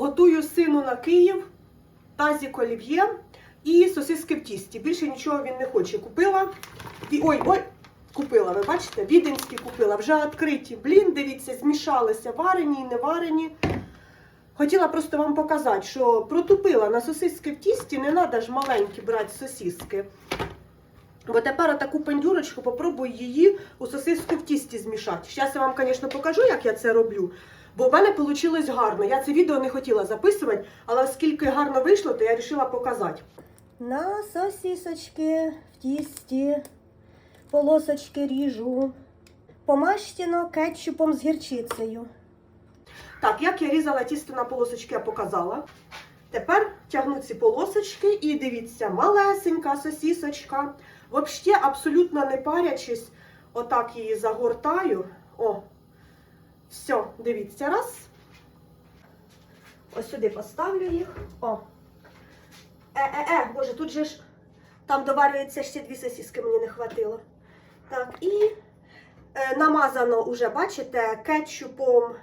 готую сину на Київ, тазік олів'є і сосиски в тісті. Більше нічого він не хоче. Купила. І, ой, ой, купила, ви бачите, віденські купила, вже відкриті. Блін, дивіться, змішалися варені і не варені. Хотіла просто вам показати, що протупила на сосиски в тісті, не треба ж маленькі брати сосиски. Бо тепер таку пандюрочку попробую її у сосиску в тісті змішати. Зараз я вам, звісно, покажу, як я це роблю. Бо в мене вийшло гарно. Я це відео не хотіла записувати, але оскільки гарно вийшло, то я вирішила показати. На сосисочки в тісті, полосочки ріжу. Помащено кетчупом з гірчицею. Так, як я різала тісто на полосочки, я показала. Тепер тягну ці полосочки і дивіться, малесенька сосісочка. Взагалі, абсолютно не парячись, отак її загортаю. О, все, дивіться, раз. Ось сюди поставлю їх. О. Е-е-е, боже, тут же ж там доварюється ще дві сосіски, мені не хватило. Так, і е, намазано уже, бачите, кетчупом.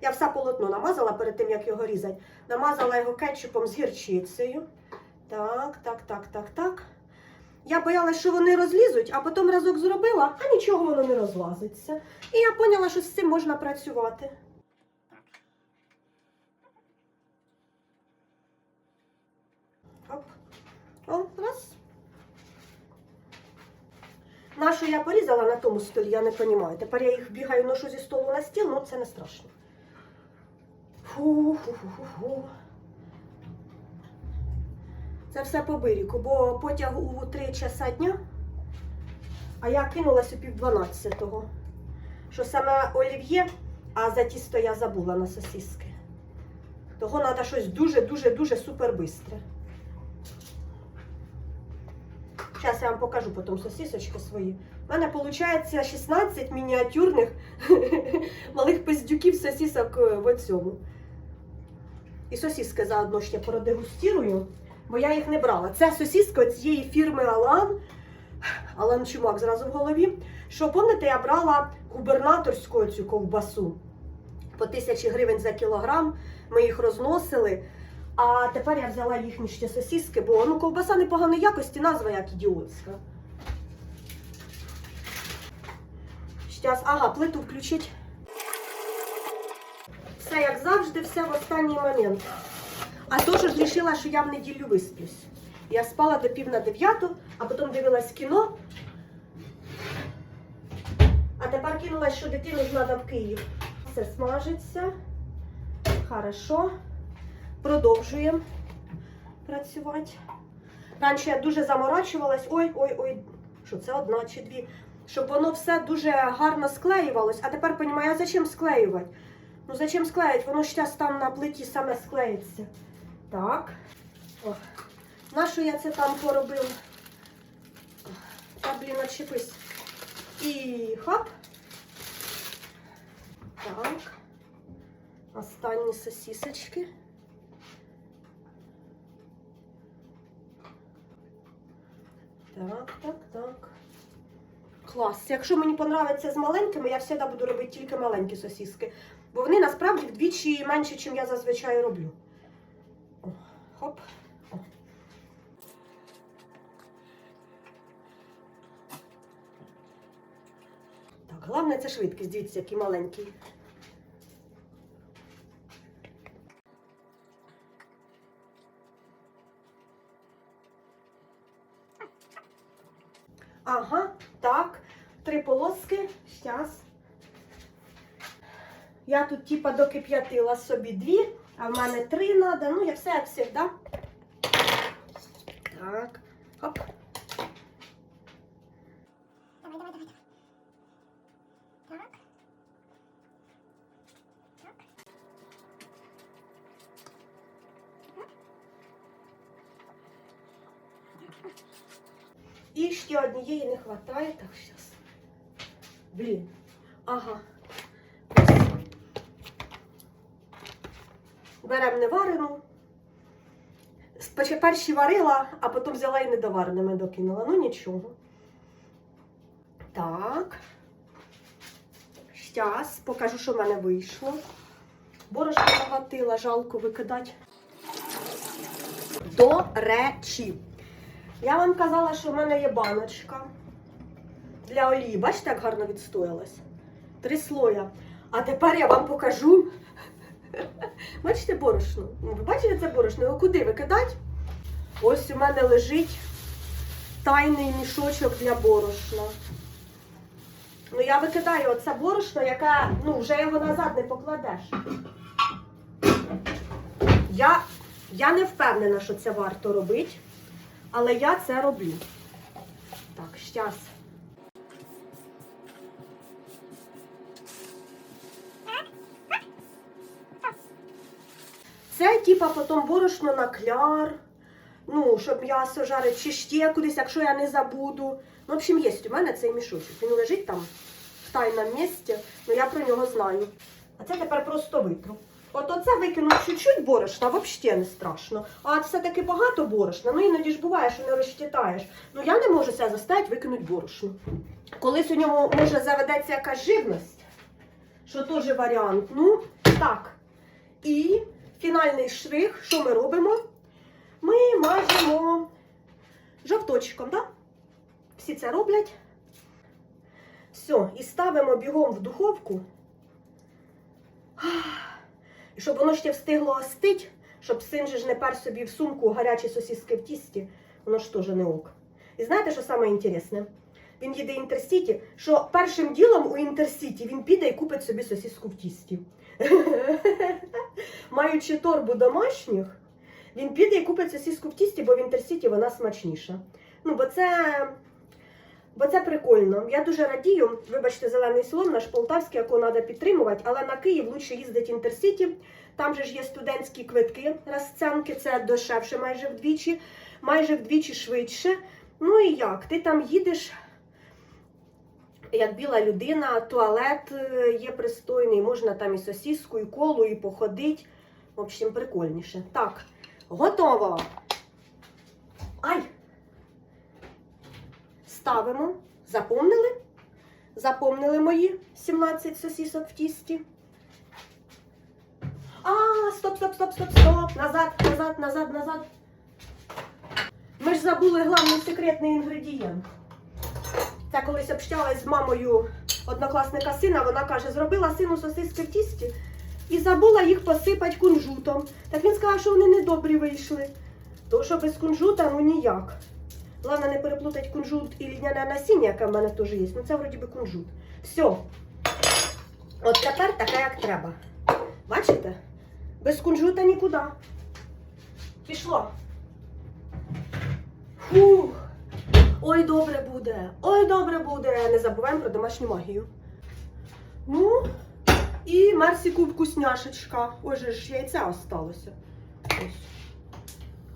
Я все полотно намазала перед тим, як його різати. Намазала його кетчупом з гірчицею. Так, так, так, так, так. Я боялась, що вони розлізуть, а потім разок зробила, а нічого воно не розлазиться. І я поняла, що з цим можна працювати. Оп. О, раз. Нашу я порізала на тому столі, я не розумію. Тепер я їх бігаю, ношу зі столу на стіл, ну це не страшно. Фу-фу-фу-фу-фу. Це все по бирику, бо потяг у 3 часа дня, а я кинулась у пів 12-го. Що саме олів'є, а за тісто я забула на сосиски. Того треба щось дуже-дуже-дуже супер бистре. Зараз я вам покажу потім сосисочки свої. У мене виходить 16 мініатюрних малих пиздюків сосисок е, в цьому. І сосиски заодно ще продегустірую, бо я їх не брала. Це сосиска цієї фірми Алан. Алан Чумак зразу в голові. Що пам'ятаєте, я брала губернаторську цю ковбасу по тисячі гривень за кілограм. Ми їх розносили. А тепер я взяла їхні ще сосиски, бо ну, ковбаса непоганої якості, назва як ідіотська. Щас, ага, плиту включить. Все як завжди, все в останній момент. А то ж вирішила, що я в неділю висплюсь. Я спала до пів на дев'яту, а потім дивилась кіно. А тепер кинулась, що дитину ж треба в Київ. Все смажиться. Хорошо. Продовжуємо працювати. Раніше я дуже заморачувалась. Ой, ой, ой, що це одна чи дві. Щоб воно все дуже гарно склеювалось. А тепер розумію, а зачем склеювати? Ну зачем склеїти? Воно ж там на плиті саме склеїться. Так. О. На що я це там поробила? Та, блін, отчепись. І хоп. Так. Останні сосісочки. Так, так, так. Клас. Якщо мені подобається з маленькими, я завжди буду робити тільки маленькі сосиски. Бо вони насправді вдвічі менше, ніж я зазвичай роблю. О, хоп. О. Так, головне це швидкість. Дивіться, який маленький. Ага, так. Три полоски. Щас. Я тут, типа, докип'ятила собі дві, а в мене три треба. Ну, я все як завжди. Так. Хоп. Давай, давай, давай, давай. Так. Так. І ще однієї не вистачає. Так, зараз. Блін. Ага. Беремо неварену. Перші варила, а потім взяла і недовареними докинула. Ну нічого. Так. Щас, покажу, що в мене вийшло. Борошно загатила, жалко викидати. До речі, я вам казала, що в мене є баночка для олії. Бачите, як гарно відстоялась? Три слоя. А тепер я вам покажу. Бачите борошно? Ви бачите це борошно? Його куди викидати? Ось у мене лежить тайний мішочок для борошна. Ну, я викидаю оце борошно, яке ну, вже його назад не покладеш. Я, я не впевнена, що це варто робити, але я це роблю. Так, щас. Це типа потім борошно на кляр. Ну, щоб м'ясо жарить, чи ще кудись, якщо я не забуду. Ну, в общем, є у мене цей мішочок. Він лежить там в тайному місці, ну я про нього знаю. А це тепер просто витру. От оце викинуть чуть-чуть борошна, взагалі не страшно. А все-таки багато борошна. Ну іноді ж буває, що не розчитаєш. Ну я не можу себе заставити викинути борошно. Колись у ньому може заведеться якась живність, що теж варіант. Ну, так. І фінальний штрих, що ми робимо? Ми мажемо жовточком, так? Всі це роблять. Все, і ставимо бігом в духовку. І щоб воно ще встигло остить, щоб син же ж не пер собі в сумку гарячі сосиски в тісті, воно ж теж не ок. І знаєте, що саме інтересне? Він їде Інтерсіті, що першим ділом у Інтерсіті він піде і купить собі сосиску в тісті. Маючи торбу домашніх, він піде і купить сосиску в тісті, бо в Інтерсіті вона смачніша. Ну, бо це, бо це прикольно. Я дуже радію. Вибачте, зелений слон, наш полтавський, якого треба підтримувати, але на Київ лучше їздить Інтерсіті. Там же ж є студентські квитки, розценки, це дешевше майже вдвічі, майже вдвічі швидше. Ну і як? Ти там їдеш. Як біла людина, туалет е, є пристойний, можна там і сосиску, і колу, і походить. В общем, прикольніше. Так, готово. Ай! Ставимо. Запомнили? Запомнили мої 17 сосисок в тісті. А, стоп, стоп, стоп, стоп, стоп. Назад, назад, назад, назад. Ми ж забули головний секретний інгредієнт. Це колись общалась з мамою однокласника сина, вона каже, зробила сину сосиски в тісті і забула їх посипати кунжутом. Так він сказав, що вони недобрі вийшли. То що без кунжута, ну ніяк. Головне не переплутати кунжут і льняне насіння, яке в мене теж є. Ну це вроді би кунжут. Все. От тепер таке, як треба. Бачите? Без кунжута нікуди. Пішло. Фух. Ой, добре буде. Ой, добре буде. Не забуваємо про домашню магію. Ну, і Мерсіку вкусняшечка. Же ж яйця осталося. Ось.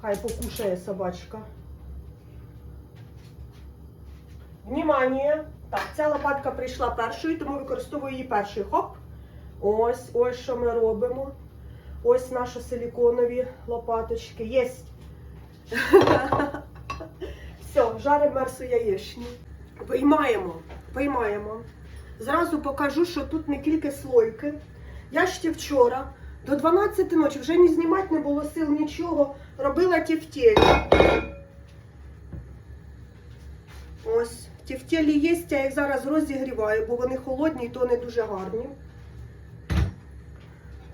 Хай покушає собачка. Внимание! Так, ця лопатка прийшла першою, тому використовую її першою. Хоп. Ось, ось що ми робимо. Ось наші силіконові лопаточки. Єсть. Все, жаримо мерсу яєчню. Виймаємо, виймаємо. Зразу покажу, що тут не тільки слойки. Я ще вчора до 12 ночі вже ні знімати не було сил нічого. Робила тефтелі. Ось, тефтелі є, я їх зараз розігріваю, бо вони холодні і то не дуже гарні.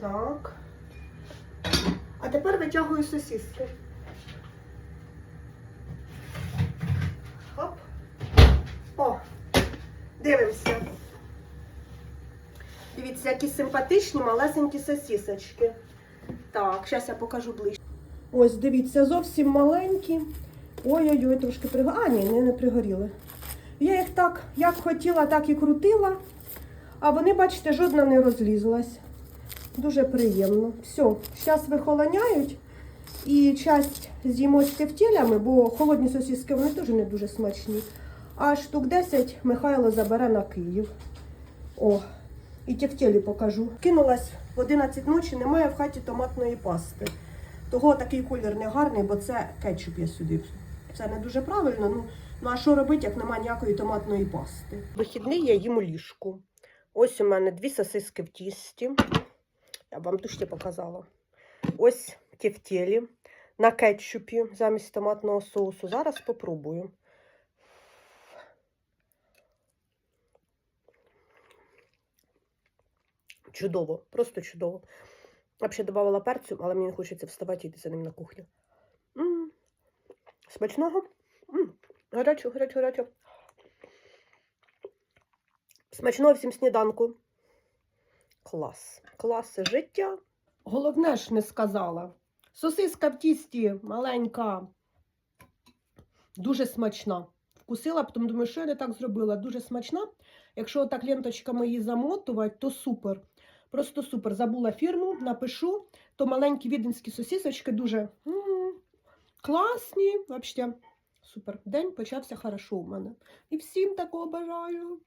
Так. А тепер витягую сосиски. Хоп. О, дивимося. Дивіться, які симпатичні малесенькі сосисочки. Так, зараз я покажу ближче. Ось, дивіться, зовсім маленькі. Ой-ой-ой, трошки пригоріли. А, ні, не, не пригоріли. Я їх так, як хотіла, так і крутила. А вони, бачите, жодна не розлізлась. Дуже приємно. Все, зараз вихолоняють. І часть з'їмо з тефтелями, бо холодні сосиски вони теж не дуже смачні. А штук 10 Михайло забере на Київ. О, і тефтелі покажу. Кинулась в 11 ночі, немає в хаті томатної пасти. Того такий колір не гарний, бо це кетчуп я сюди. Це не дуже правильно. Ну, ну а що робити, як немає ніякої томатної пасти? Вихідний я їм у ліжку. Ось у мене дві сосиски в тісті. Я вам ще показала. Ось тефтелі на кетчупі замість томатного соусу. Зараз попробую. Чудово, просто чудово. Я б додавала перцю, але мені не хочеться вставати йти за ним на кухню. М, Смачного. М, Гарячо, гарячо, гарячо. Смачного всім сніданку. Клас. Клас життя. Головне ж не сказала. Сосиска в тісті маленька. Дуже смачна. Вкусила, потім думаю, що я не так зробила. Дуже смачна. Якщо так ленточками її замотувати, то супер. Просто супер. Забула фірму, напишу. То маленькі віденські сосісочки дуже м, класні. Взагалі, супер. День почався хорошо у мене. І всім такого бажаю.